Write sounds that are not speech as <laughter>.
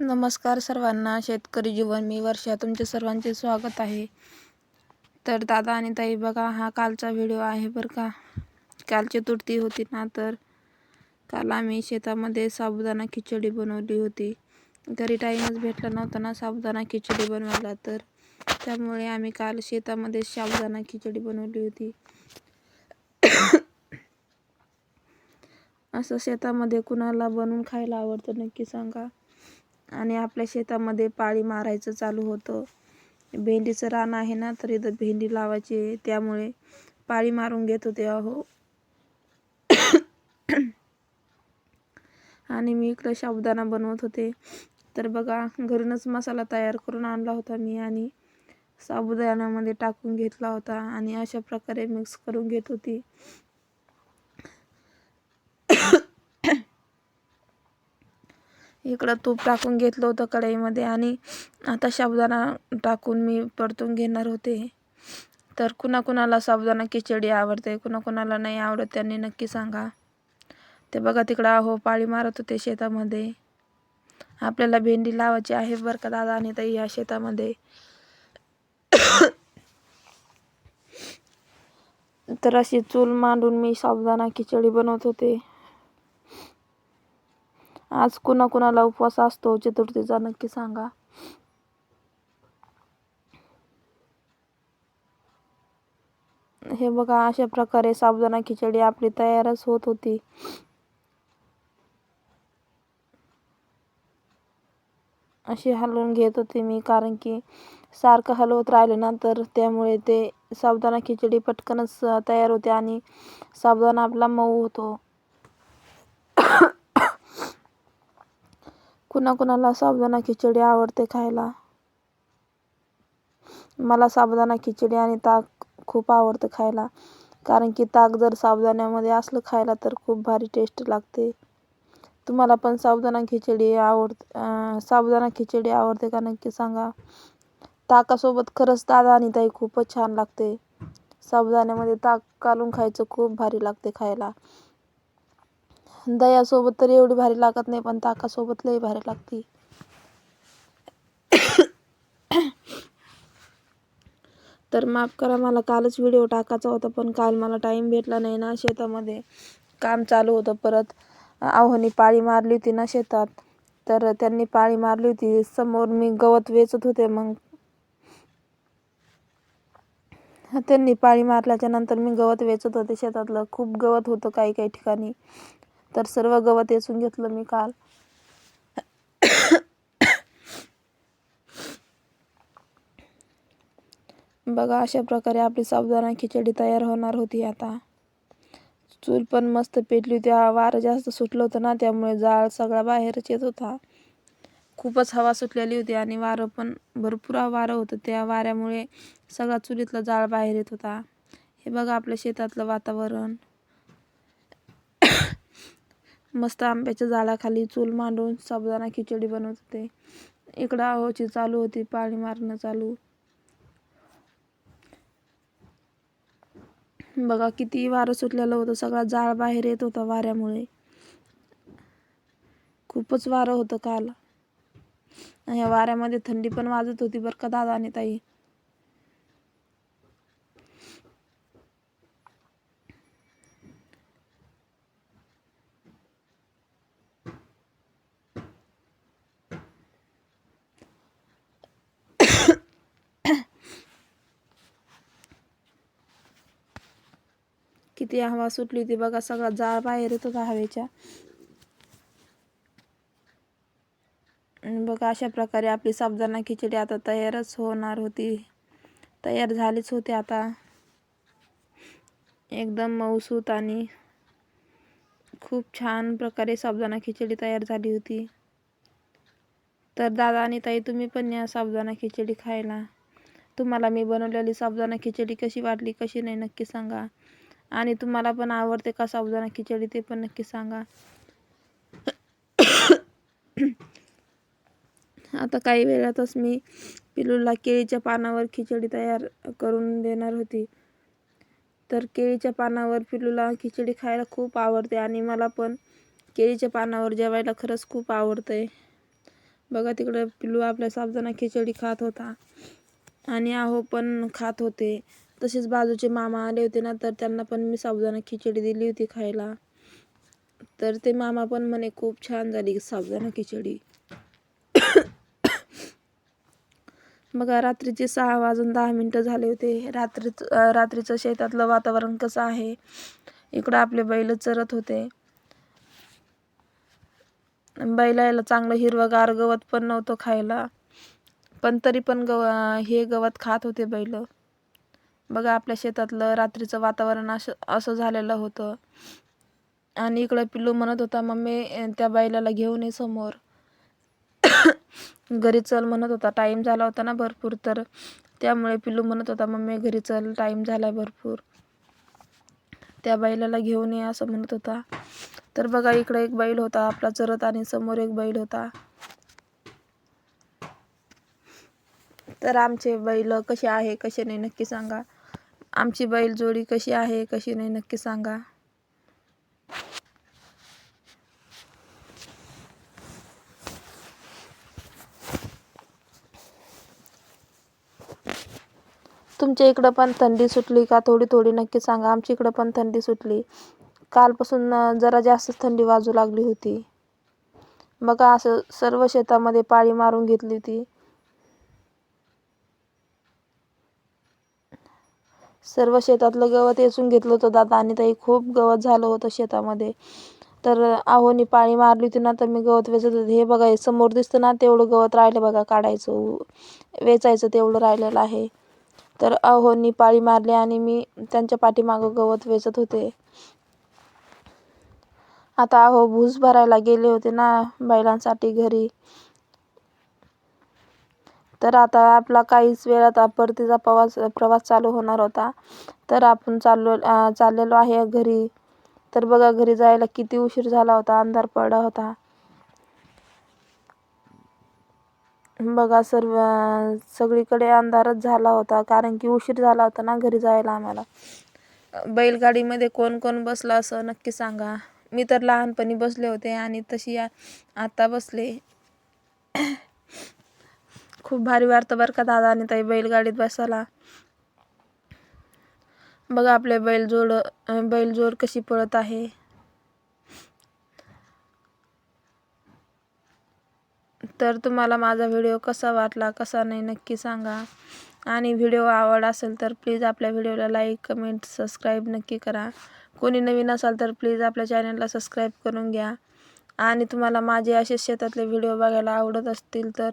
नमस्कार सर्वांना. शेतकरी जीवन मी वर्षा. तुमचे सर्वांचे स्वागत आहे. तर दादा आणि ताई बघा हा कालचा व्हिडिओ आहे बरं का. कालची तुटती होती ना तर काल आम्ही शेतामध्ये साबुदाणा खिचडी बनवली होती. घरी टाईमच भेटला नव्हता ना साबुदाणा खिचडी बनवायला तर त्यामुळे आम्ही काल शेतामध्ये साबुदाणा खिचडी बनवली होती. असं शेतामध्ये कुणाला बनवून खायला आवडतं नक्की सांगा. आणि आपल्या शेतामध्ये पाळी मारायचं चालू होतं. भेंडीचं रान आहे ना तर इथं भेंडी लावायची आहे. त्यामुळे पाळी मारून घेत होते अहो. आणि मी इकडं साबुदाणा बनवत होते. तर बघा घरूनच मसाला तयार करून आणला होता मी आणि साबुदाण्यामध्ये टाकून घेतला होता आणि अशा प्रकारे मिक्स करून घेत होती. इकडं तूप टाकून घेतलं होतं कढईमध्ये आणि आता साबुदाणा टाकून मी परतून घेणार होते. तर कुणाकुणाला साबुदाणा खिचडी आवडते कुणाकुणाला नाही आवडत त्यांनी नक्की सांगा. ते बघा तिकडं अहो पाळी मारत होते शेतामध्ये. आपल्याला भेंडी लावायची आहे बरं का दादा आणि ताई या शेतामध्ये. तर अशी चूल मांडून मी साबुदाणा खिचडी बनवत होते. आज कुणाकुणाला उपवास असतो चतुर्थीचा नक्की सांगा. हे बघा अशा प्रकारे साबुदाणा खिचडी आपली तयारच होत होती. अशी हलवून घेत होते मी कारण की सारखं हलवत राहिले ना तर त्यामुळे ते साबुदाणा खिचडी पटकनच तयार होते आणि साबुदाणा आपला मऊ होतो. कुणाकुणाला साबुदाणा खिचडी आवडते खायला? मला साबुदाणा खिचडी आणि ताक खूप आवडतं खायला. कारण की ताक जर साबुदाण्यामध्ये असलं खायला तर खूप भारी टेस्ट लागते. तुम्हाला पण साबुदाणा खिचडी आवड साबुदाणा खिचडी आवडते का नक्की सांगा. ताकासोबत खरंच दादा आणि ताई खूपच छान लागते. साबुदाण्यामध्ये ताक घालून खायचं खूप भारी लागते खायला. दह्यासोबत तर एवढी भारी लागत नाही पण ताकासोबत लई भारी लागते. तर माफ करा मला कालच व्हिडिओ टाकायचा होता पण काल मला टाईम भेटला नाही ना शेतामध्ये. काम चालू होतं परत. आव्हानी पाळी मारली होती ना शेतात. तर त्यांनी पाळी मारली होती. समोर मी गवत वेचत होते मग त्यांनी पाळी मारल्याच्या नंतर मी गवत वेचत होते शेतातलं. खूप गवत होतं काही काही ठिकाणी. तर सर्व गवत वेचून घेतलं मी काल. बघा अशा प्रकारे आपली साबुदाणा खिचडी तयार होणार होती आता. चूल पण मस्त पेटली होती. वारं जास्त सुटलं होतं ना त्यामुळे जाळ सगळा बाहेरच येत होता. खूपच हवा सुटलेली होती आणि वारं पण भरपूर वारं होतं. त्या वाऱ्यामुळे सगळा चुलीतला जाळ बाहेर येत होता. हे बघा आपल्या शेतातलं वातावरण. मस्त आंब्याच्या झाडाखाली चूल मांडून साबुदाणा खिचडी बनवत होते. इकडं आहोची चालू होती पाणी मारणं चालू. बघा किती वारं सुटलेलं होतं सगळा जाळ बाहेर येत होता वाऱ्यामुळे. खूपच वारं होतं काल. या वाऱ्यामध्ये थंडी पण वाजत होती बरं का दादा आणि ताई? किती हवा सुटली होती बघा सगळा जाळ बाहेर येत होता हवेच्या बघा अशा प्रकारे आपली साबुदाणा खिचडी आता तयारच होणार होती. तयार झालीच होती आता. एकदम मऊसूत आणि खूप छान प्रकारे साबुदाणा खिचडी तयार झाली होती. तर दादा आणि ताई तुम्ही पण या साबुदाणा खिचडी खायला. तुम्हाला मी बनवलेली साबुदाणा खिचडी कशी वाटली कशी नाही नक्की सांगा. आणि तुम्हाला पण आवडते का साबुदाणा खिचडी ते पण नक्की सांगा. आता काही वेळातच मी पिलूला केळीच्या पानावर खिचडी तयार करून देणार होती. तर केळीच्या पानावर पिलूला खिचडी खायला खूप आवडते आणि मला पण केळीच्या पानावर जेवायला खरंच खूप आवडते. बघा तिकडे पिल्लू आपल्या साबुदाणा खिचडी खात होता आणि आहो पण खात होते. तसेच बाजूचे मामा आले होते ना तर त्यांना पण मी साबुदाणा खिचडी दिली होती खायला. तर ते मामा पण म्हणे खूप छान झाली साबुदाणा खिचडी. बघा रात्रीचे सहा वाजून दहा मिनटं झाले होते. रात्री रात्रीचं शेतातलं वातावरण कसं आहे? इकडं आपले बैल चरत होते. बैलाला चांगलं हिरवंगार गवत पण नव्हतं खायला. पण तरी पण गव हे गवत खात होते बैल. बघा आपल्या शेतातलं रात्रीचं वातावरण असं असं झालेलं होतं. आणि इकडं पिल्लू म्हणत होता मम्मी त्या बैलाला घेऊन ये समोर. <coughs> घरी चल म्हणत होता. टाईम झाला होता ना भरपूर तर त्यामुळे पिल्लू म्हणत होता मम्मी घरी चल टाईम झाला भरपूर. त्या बैलाला घेऊन ये असं म्हणत होता. तर बघा इकडे एक बैल होता आपला चरत आणि समोर एक बैल होता. तर आमचे बैल कसे आहे कसे नाही नक्की सांगा. आमची बैल जोडी कशी आहे कशी नाही नक्की सांगा. तुमच्या इकडं पण थंडी सुटली का? थोडी थोडी नक्की सांगा. आमच्या इकडं पण थंडी सुटली. कालपासून जरा जास्तच थंडी वाजू लागली होती. बघा असं सर्व शेतामध्ये पाळी मारून घेतली होती. सर्व शेतातलं गवत वेचून घेतलं होतं दादा आणि ताई. खूप गवत झालं होतं शेतामध्ये. तर आहोनी पाळी मारली होती ना तर मी गवत वेचत होते. हे बघा हे समोर दिसतं ना तेवढं गवत राहिलं बघा काढायचं. वेचायचं तेवढं राहिलेलं आहे. तर अहोनी पाळी मारली आणि मी त्यांच्या पाठीमागं गवत वेचत होते. आता अहो भूस भरायला गेले होते ना बैलांसाठी घरी. तर आता आपला काहीच वेळात परतीचा प्रवास प्रवास चालू होणार होता. तर आपण चाललो चाललेलो आहे घरी. तर बघा घरी जायला किती उशीर झाला होता अंधार पडला होता. बघा सर्व सगळीकडे अंधारच झाला होता कारण की उशीर झाला होता ना घरी जायला आम्हाला. बैलगाडीमध्ये कोण कोण बसलं असं नक्की सांगा. मी तर लहानपणी बसले होते आणि तशी आता बसले. खूप भारी वाटतं बरं का दादा आणि ताई बैलगाडीत बसायला. बघा आपले बैलजोड बैलजोड कशी पळत आहे. तर तुम्हाला माझा व्हिडिओ कसा वाटला कसा नाही नक्की सांगा. आणि व्हिडिओ आवड असेल तर प्लीज आपल्या व्हिडिओला लाईक कमेंट सबस्क्राईब नक्की करा. कोणी नवीन असाल तर प्लीज आपल्या चॅनलला सबस्क्राईब करून घ्या. आणि तुम्हाला माझे असे शेतातले व्हिडिओ बघायला आवडत असतील तर